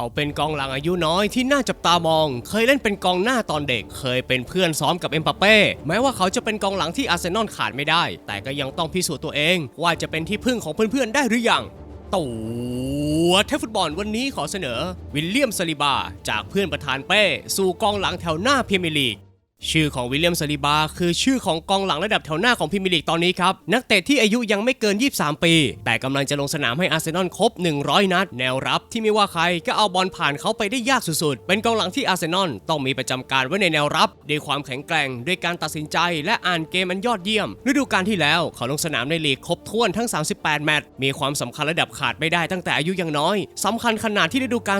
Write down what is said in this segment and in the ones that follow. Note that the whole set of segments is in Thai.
เขาเป็นกองหลังอายุน้อยที่น่าจับตามอง เคยเล่นเป็นกองหน้าตอนเด็ก เคยเป็นเพื่อนซ้อมกับเอ็มปาเป้ แม้ว่าเขาจะเป็นกองหลังที่อาร์เซนอลขาดไม่ได้ แต่ก็ยังต้องพิสูจน์ตัวเอง ว่าจะเป็นที่พึ่งของเพื่อนๆได้หรือยังตัวเทฟฟุตบอลวันนี้ขอเสนอ วิลเลียมซาลิบา จากเพื่อนประธานเป้ สู่กองหลังแถวหน้าพรีเมียร์ลีก ชื่อของวิลเลียมซาลิบา คือชื่อของกองหลังระดับแถวหน้าของพรีเมียร์ลีกตอนนี้ครับ นักเตะที่อายุยังไม่เกิน 23 ปี แต่กำลังจะลงสนามให้อาร์เซนอลครบ 100 นัด แนวรับที่ไม่ว่าใครก็เอาบอลผ่านเขาไปได้ยากสุดๆ เป็นกองหลังที่อาร์เซนอลต้องมีประจำการไว้ในแนวรับ ด้วยความแข็งแกร่ง ด้วยการตัดสินใจ และอ่านเกมอันยอดเยี่ยม ฤดูกาลที่แล้วเขาลงสนามในลีกครบถ้วนทั้ง 38 แมตช์มีความสำคัญระดับขาดไม่ได้ตั้งแต่อายุยังน้อยสำคัญขนาดที่ฤดูกาล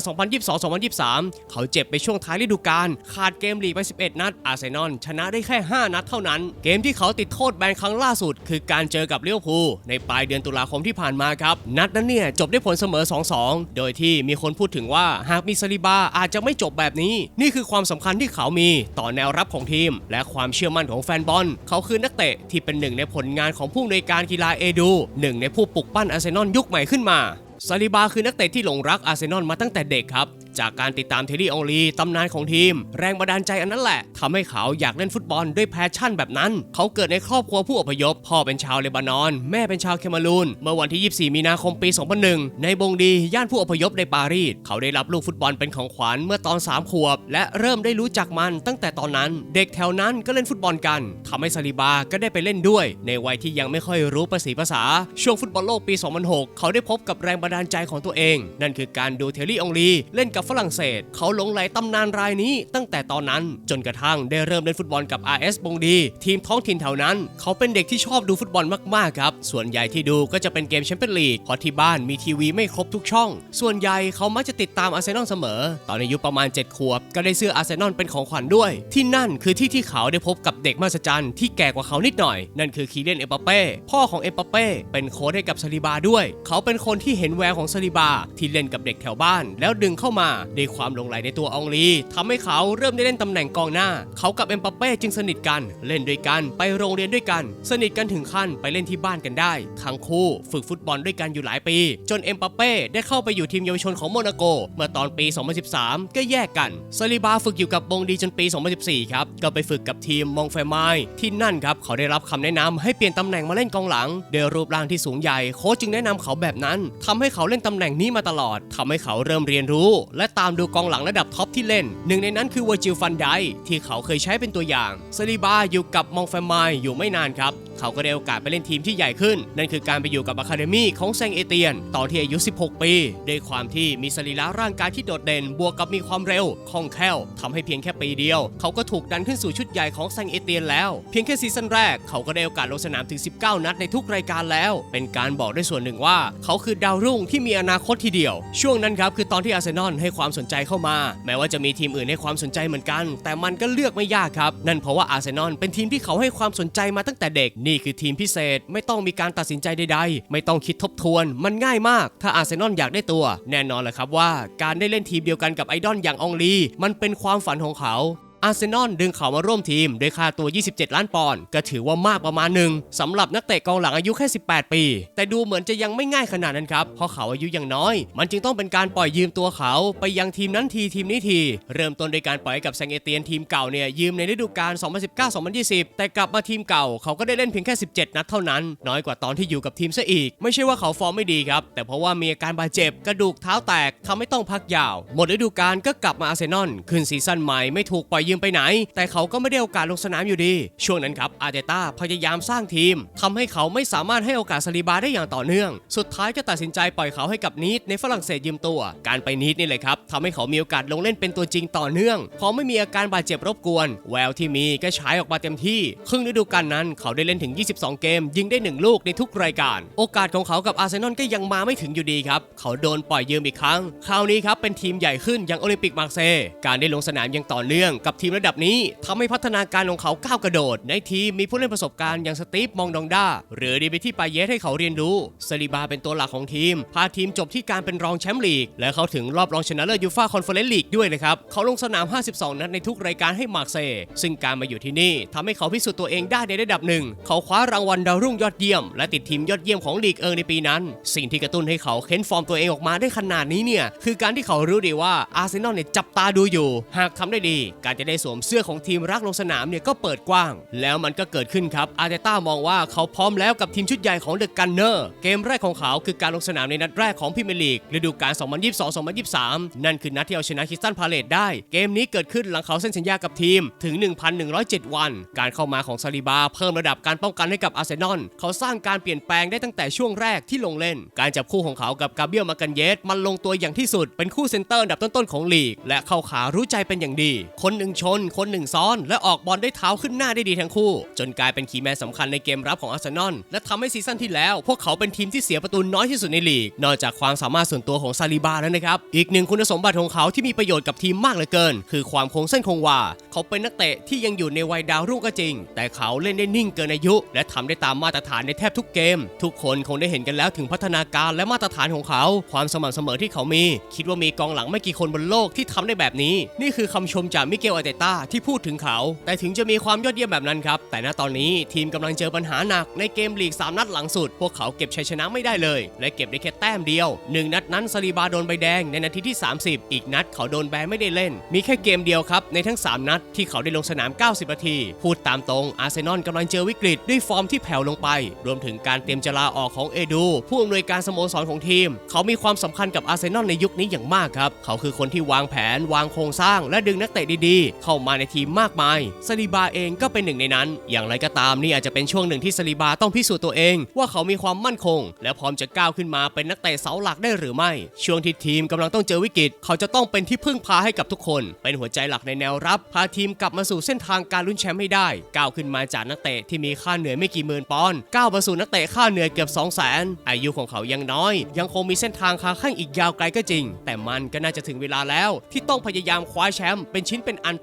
2022-2023 เขาเจ็บไปช่วงท้ายฤดูกาลขาดเกมลีกไป 11 นัดอาร์เซนอลชนะได้แค่ 5 นัดเท่านั้น เกมที่เขาติดโทษแบนครั้งล่าสุด คือการเจอกับเลี้ยวภูในปลายเดือนตุลาคมที่ผ่านมาครับ นัดนั้นเนี่ยจบได้ผลเสมอ 2-2 โดยที่มีคนพูดถึงว่าหากมีซาลิบาอาจจะไม่จบแบบนี้ นี่คือความสำคัญที่เขามีต่อแนวรับของทีม และความเชื่อมั่นของแฟนบอล เขาคือนักเตะที่เป็นหนึ่งในผลงานของผู้อำนวยการกีฬาเอดูหนึ่งในผู้ปลุกปั้นอาร์เซนอลยุคใหม่ขึ้นมา ซาลิบาคือนักเตะที่หลงรักอาร์เซนอลมาตั้งแต่เด็กครับ จากการติดตามเทลลี่อองลีตำนานของทีม แรงบันดาลใจอันนั้นแหละทำให้เขาอยากเล่นฟุตบอลด้วยแพชชั่นแบบนั้น เขาเกิดในครอบครัวผู้อพยพ พ่อเป็นชาวเลบานอน แม่เป็นชาวเคมารูน เมื่อวันที่ 24 มีนาคมปี 2001 ในบงดีย่านผู้อพยพในปารีส เขาได้รับลูกฟุตบอลเป็นของขวัญเมื่อตอน 3 ขวบ และเริ่มได้รู้จักมันตั้งแต่ตอนนั้น เด็กแถวนั้นก็เล่นฟุตบอลกันทำให้ซาลิบาก็ได้ไปเล่นด้วย ในวัยที่ยังไม่ค่อยรู้ภาษีภาษา ช่วงฟุตบอลโลกปี 2006 เขาได้พบกับแรงบันดาลใจของตัวเอง นั่นคือการดูเทลลี่องลีเล่นกับฝรั่งเศส เขาหลงไหลตำนานรายนี้ตั้งแต่ตอนนั้นจนกระทั่งได้เริ่มเล่นฟุตบอลกับ RS บงดี ทีมท้องถิ่นแถวนั้น เขาเป็นเด็กที่ชอบดูฟุตบอลมากๆครับ ส่วนใหญ่ที่ดูก็จะเป็นเกมแชมเปี้ยนลีกเพราะที่บ้านมีทีวีไม่ครบทุกช่อง ส่วนใหญ่เขามักจะติดตามอาร์เซนอลเสมอ ตอนอายุประมาณ 7 ขวบ ก็ได้เสื้ออาร์เซนอลเป็นของขวัญด้วย ที่นั่นคือที่ที่เขาได้พบกับเด็กมหัศจรรย์ที่แก่กว่าเขานิดหน่อย นั่นคือคีเลียนเอปเป้พ่อของเอปเป้เป็นโค้ชให้กับซาลิบาด้วย เขาเป็นคนที่เห็นแววของซาลิบา ที่เล่นกับเด็กแถวบ้าน แล้วดึงเข้ามาด้วยความลงไหลในตัวอองลีทำให้เขาเริ่มได้เล่นตำแหน่งกองหน้า เขากับเอ็มบัปเป้จึงสนิทกันเล่นด้วยกันไปโรงเรียนด้วยกัน สนิทกันถึงขั้นไปเล่นที่บ้านกันได้ทั้งคู่ฝึกฟุตบอลด้วยกันอยู่หลายปี จนเอ็มบัปเป้ได้เข้าไปอยู่ทีมเยาวชนของโมนาโก เมื่อตอนปี 2013 ก็แยกกันซาลิบาฝึกอยู่กับบงดีจนปี 2014 ครับ ก็ไปฝึกกับทีมมองแฟมายที่นั่นครับ เขาได้รับคำแนะนำให้เปลี่ยนตำแหน่งมาเล่นกองหลังโดยรูปร่างที่สูงใหญ่โค้ชจึงแนะนำเขาแบบนั้นทำให้เขาเล่นตำแหน่งนี้มาตลอดทำให้เขาเริ่มเรียนรู้ และตามดูกองหลังระดับท็อปที่เล่น หนึ่งในนั้นคือวอร์จิลฟันไดที่เขาเคยใช้เป็นตัวอย่างซาลิบาอยู่กับมองแฟมายอยู่ไม่นานครับ เขาก็ได้โอกาสไปเล่นทีมที่ใหญ่ขึ้น นั่นคือการไปอยู่กับอะคาเดมี่ของแซงเอเตียนตอนที่อายุ 16 ปีด้วยความที่มีสรีระร่างกายที่โดดเด่น บวกกับมีความเร็วคล่องแคล่วทำให้เพียงแค่ปีเดียว เขาก็ถูกดันขึ้นสู่ชุดใหญ่ของแซงเอเตียนแล้ว เพียงแค่ซีซั่นแรกเขาก็ได้โอกาสลงสนามถึง 19 นัดในทุกรายการแล้ว เป็นการบอกด้วยส่วนหนึ่งว่า เขาคือดาวรุ่งที่มีอนาคตทีเดียว ช่วงนั้นครับคือตอนที่อาร์เซนอลให้ความสนใจเข้ามา แม้ว่าจะมีทีมอื่นให้ความสนใจเหมือนกัน แต่มันก็เลือกไม่ยากครับ นั่นเพราะว่าอาร์เซนอลเป็นทีมที่เขาให้ความสนใจมาตั้งแต่เด็กนี่คือทีมพิเศษไม่ต้องมีการตัดสินใจใดๆ ไม่ต้องคิดทบทวน มันง่ายมาก ถ้าอาร์เซนอลอยากได้ตัว แน่นอนแหละครับว่า การได้เล่นทีมเดียวกันกับไอดอลอย่างอองลี มันเป็นความฝันของเขา อาร์เซนอลดึงเขามาร่วมทีมด้วยค่าตัว 27 ล้านปอนด์ก็ถือว่ามากประมาณหนึ่งสำหรับนักเตะกองหลังอายุแค่ 18 ปี แต่ดูเหมือนจะยังไม่ง่ายขนาดนั้นครับ เพราะเขาอายุยังน้อย มันจึงต้องเป็นการปล่อยยืมตัวเขาไปยังทีมนั้นทีทีมนี้ที เริ่มต้นโดยการปล่อยกับแซงเอเตียนทีมเก่าเนี่ยยืมในฤดูกาล 2019-2020 แต่กลับมาทีมเก่าเขาก็ได้เล่นเพียงแค่ 17 นัดเท่านั้น น้อยกว่าตอนที่อยู่กับทีมซะอีก ไม่ใช่ว่าเขาฟอร์มไม่ดีครับ แต่เพราะว่ามีอาการบาดเจ็บกระดูกเท้าแตกทำให้ต้องพักยาว หมดฤดูกาลก็กลับมาอาร์เซนอลขึ้นซีซั่นใหม่ไม่ถูกปล่อยยืมไปไหน แต่เขาก็ไม่ได้โอกาสลงสนามอยู่ดี ช่วงนั้นครับอาร์เตต้าพยายามสร้างทีมทำให้เขาไม่สามารถให้โอกาสซาลิบาได้อย่างต่อเนื่อง สุดท้ายก็ตัดสินใจปล่อยเขาให้กับนีดในฝรั่งเศสยืมตัว การไปนีดนี่เลยครับทำให้เขามีโอกาสลงเล่นเป็นตัวจริงต่อเนื่องพอไม่มีอาการบาดเจ็บรบกวน แววที่มีก็ฉายออกมาเต็มที่ ครึ่งฤดูกาลนั้นเขาได้เล่นถึง 22 เกม ยิงได้ 1 ลูกในทุกรายการ โอกาสของเขากับอาร์เซนอลก็ยังมาไม่ถึงอยู่ดีครับ เขาโดนปล่อยยืมอีกครั้ง คราวนี้ครับเป็นทีมใหญ่ขึ้นอย่างโอลิมปิกมาร์เซย์การได้ลงสนามอย่างต่อเนื่องกับทีมระดับนี้ทำให้พัฒนาการของเขาก้าวกระโดด ในทีมมีผู้เล่นประสบการณ์อย่างสตีฟมองดองดาหรือดีบิที่ปาเยสให้เขาเรียนรู้ซาลิบาเป็นตัวหลักของทีม พาทีมจบที่การเป็นรองแชมป์ลีก และเขาถึงรอบรองชนะเลิศยูฟ่าคอนเฟอเรนซ์ลีกด้วยนะครับ เขาลงสนาม 52 นัดในทุกรายการให้มาร์เซย์ซึ่งการมาอยู่ที่นี่ทำให้เขาพิสูจน์ตัวเองได้ในระดับหนึ่ง เขาคว้ารางวัลดาวรุ่งยอดเยี่ยม และติดทีมยอดเยี่ยมของลีกเอิงในปีนั้น สิ่งที่กระตุ้นให้เขาเค้นฟอร์มตัวเองออกมาได้ขนาดนี้เนี่ยคือการที่เขารู้ดีว่าอาร์เซนอลเนี่ยจับตาดูอยู่ หากทำได้ดี การจะได้สวมเสื้อของทีมรักลงสนามเนี่ยก็เปิดกว้าง แล้วมันก็เกิดขึ้นครับอาร์เตต้ามองว่าเขาพร้อมแล้วกับทีมชุดใหญ่ของเดอะกันเนอร์เกมแรกของเขาคือการลงสนามในนัดแรกของพรีเมียร์ลีกฤดูกาล 2022-2023 นั่นคือนัดที่เอาชนะคิสตันพาเลตได้ เกมนี้เกิดขึ้นหลังเขาเซ็นสัญญากับทีมถึง 1,107 วัน การเข้ามาของซาลิบาเพิ่มระดับการป้องกันให้กับอาร์เซนอลเขาสร้างการเปลี่ยนแปลงได้ตั้งแต่ช่วงแรกที่ลงเล่น การจับคู่ของเขากับกาเบียลมากันเยสมันลงตัวอย่างที่สุดเป็นคู่เซนเตอร์อันดับต้นๆของลีก และเข้าขารู้ใจเป็นอย่างดี คนหนึ่งชน คนหนึ่งซ้อน และออกบอลได้เท้าขึ้นหน้าได้ดีทั้งคู่ จนกลายเป็นคีย์แมนสำคัญในเกมรับของอาร์เซนอลและทำให้ซีซั่นที่แล้ว พวกเขาเป็นทีมที่เสียประตูน้อยที่สุดในลีก นอกจากความสามารถส่วนตัวของซาลิบาแล้วนะครับ อีกหนึ่งคุณสมบัติของเขาที่มีประโยชน์กับทีมมากเหลือเกิน คือความคงเส้นคงวาเขาเป็นนักเตะที่ยังอยู่ในวัยดาวรุ่งก็จริง แต่เขาเล่นได้นิ่งเกินอายุ และทำได้ตามมาตรฐานในแทบทุกเกม ทุกคนคงได้เห็นกันแล้วถึงพัฒนาการและมาตรฐานของเขา ความสม่ำเสมอที่เขามี คิดว่ามีกองหลังไม่กี่คนบนโลกที่ทำได้แบบนี้ นี่คือคำชมจากมิเกลอาร์เตต้าที่พูดถึงเขา แต่ถึงจะมีความยอดเยี่ยมแบบนั้นครับ แต่ณตอนนี้ทีมกำลังเจอปัญหาหนักในเกมลีก 3 นัดหลังสุด พวกเขาเก็บชัยชนะไม่ได้เลย และเก็บได้แค่แต้มเดียวหนึ่งนัดนั้นซาลีบาโดนใบแดงในนาทีที่ 30 อีกนัดเขาโดนแบนไม่ได้เล่น มีแค่เกมเดียวครับในทั้ง 3 นัดที่เขาได้ลงสนาม 90 นาที พูดตามตรงอาร์เซนอลกำลังเจอวิกฤตด้วยฟอร์มที่แผ่วลงไป รวมถึงการเตรียมจะลาออกของเอดู ผู้อำนวยการสโมสรของทีม เขามีความสำคัญกับอาร์เซนอลในยุคนี้อย่างมากครับ เขาคือคนที่วางแผน วางโครงสร้าง และดึงนักเตะดีๆเข้ามาในทีมมากมายซาลิบาเองก็เป็นหนึ่งในนั้น อย่างไรก็ตามนี่อาจจะเป็นช่วงหนึ่งที่ซาลิบาต้องพิสูจน์ตัวเอง ว่าเขามีความมั่นคง และพร้อมจะก้าวขึ้นมาเป็นนักเตะเสาหลักได้หรือไม่ ช่วงที่ทีมกำลังต้องเจอวิกฤต เขาจะต้องเป็นที่พึ่งพาให้กับทุกคน เป็นหัวใจหลักในแนวรับ พาทีมกลับมาสู่เส้นทางการลุ้นแชมป์ให้ได้ ก้าวขึ้นมาจากนักเตะที่มีค่าเหนื่อยไม่กี่หมื่นปอนด์ก้าวมาสู่นักเตะค่าเหนื่อยเกือบ2 0 0 0 0 0อายุของเขายังน้อย ยังคงมีเส้นทางค้าแข้างอีกยาวไกลก็จริง แต่มันก็น่าจะถึงเวลาแล้ว ที่ต้องพยายามคว้าแชมป์เป็นชิ้นเป็นอัน